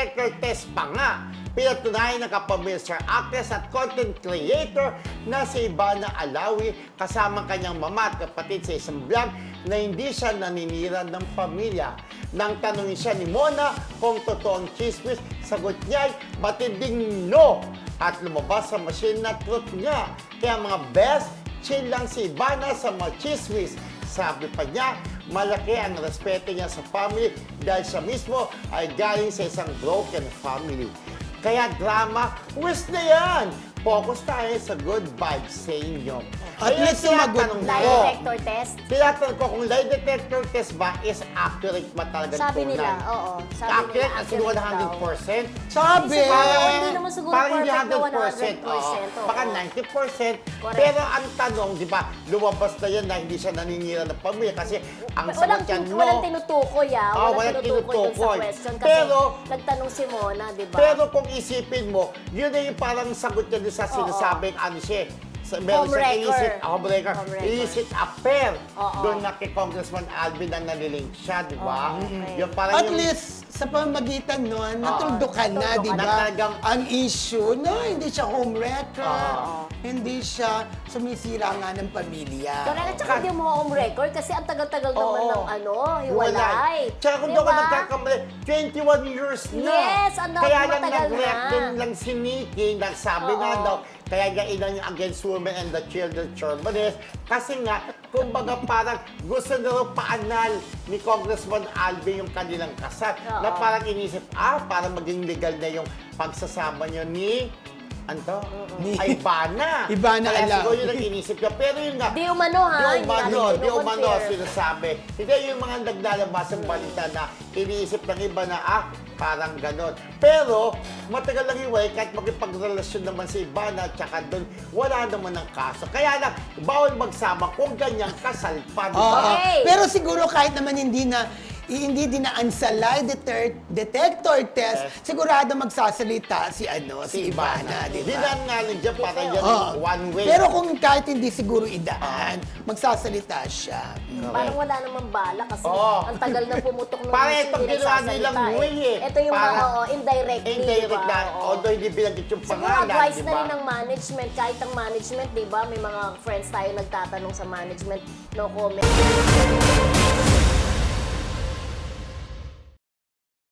detector test pa nga. Pinatunayan ng kapamilya actress at content creator na si Ivana Alawi kasama kanyang mama at kapatid sa isang vlog na hindi siya naninira ng pamilya. Nang tanongin siya ni Mona kung totoong chismis, sagot niya ay matinding no at lumabas sa machine na truth niya. Kaya mga best, chill lang si Ivana sa mga chismis. Sabi pa niya, malaki ang respeto niya sa family dahil siya mismo ay galing sa isang broken family. Kaya drama, wish na yan! Focus tayo sa good vibes sa inyo. At Ayun, least sumagot tinatanong na. Lie ko. detector test. Tinatanong ko kung lie detector test ba is accurate ba talaga Sabi nila, oo. Sabi accurate nila, as accurate 100%? Sabi! Parang hindi naman siguro Parang hindi perfect na 100%. 100%. oo. oo. Baka 90%. Correct. Pero ang tanong, di ba, lumabas na yan na hindi siya naninira ng pamilya kasi ang Walang, sagot niya, no. walang tinutukoy ah. Ah, Walang, walang tinutukoy dun tinutukoy. sa question. Kasi Pero- nagtanong si Mona, di ba? Pero kung isipin mo, yun na yung parang sagot niya din sa sinasabing ano siya, sa, meron siyang Homewrecker. illicit, affair. Oo. Doon na kay Congressman Alvin na nalilink siya, di ba? Oo, okay. Yung parang At yung, least, sa pamagitan nun, natuldukan na, natuldukan di na ba? talagang- Ang issue, no, hindi siya homewrecker. Oo. Hindi siya sumisira nga ng pamilya. Correct. At saka hindi mo home record kasi ang tagal-tagal naman Oo. ng ano, hiwalay. Tsaka kung doon ka ba? nagkakamali, 21 years na. Yes, dami Kaya lang matagal nag-react na. din lang si Nikki, nagsabi Oo. nga daw, kaya niya against women and the children chauvinist. Kasi nga, kumbaga parang gusto na raw paanal ni Congressman Alvin yung kanilang kasal. Na parang inisip, ah, para maging legal na yung pagsasama niyo ni Anto? Ni- Ay, Ivana. Ivana Kaya siguro yun ang inisip niya. Pero yun nga, Di umano ha. Di hindi umano, natin di umano sinasabi. Hindi yung mga naglalabas ng balita na iniisip ng iba na, ah, parang ganon. Pero, matagal lang iwalay, kahit makipagrelasyon naman si Ivana, tsaka doon, wala naman ng kaso. Kaya lang, bawal magsama kung ganyang kasal pa. di Oo. ba? Okay. Pero siguro kahit naman hindi na hindi dinaan sa lie deter- detector test, Yes. sigurado magsasalita si ano, si, Ivana, di Di ba? lang nga rin dyan, para yan Oo. one way. Pero kung kahit hindi siguro idaan, magsasalita siya. Parang wala namang bala kasi Oo. ang tagal na pumutok ng Parang hindi itong ginawa nilang eh. way eh. Ito yung mga Parang oo, indirectly, Indirect na, Oo. although hindi binagit yung Siguro pangalan, advice di na ba? rin ng management, kahit ang management, di ba? May mga friends tayo nagtatanong sa management, no comment.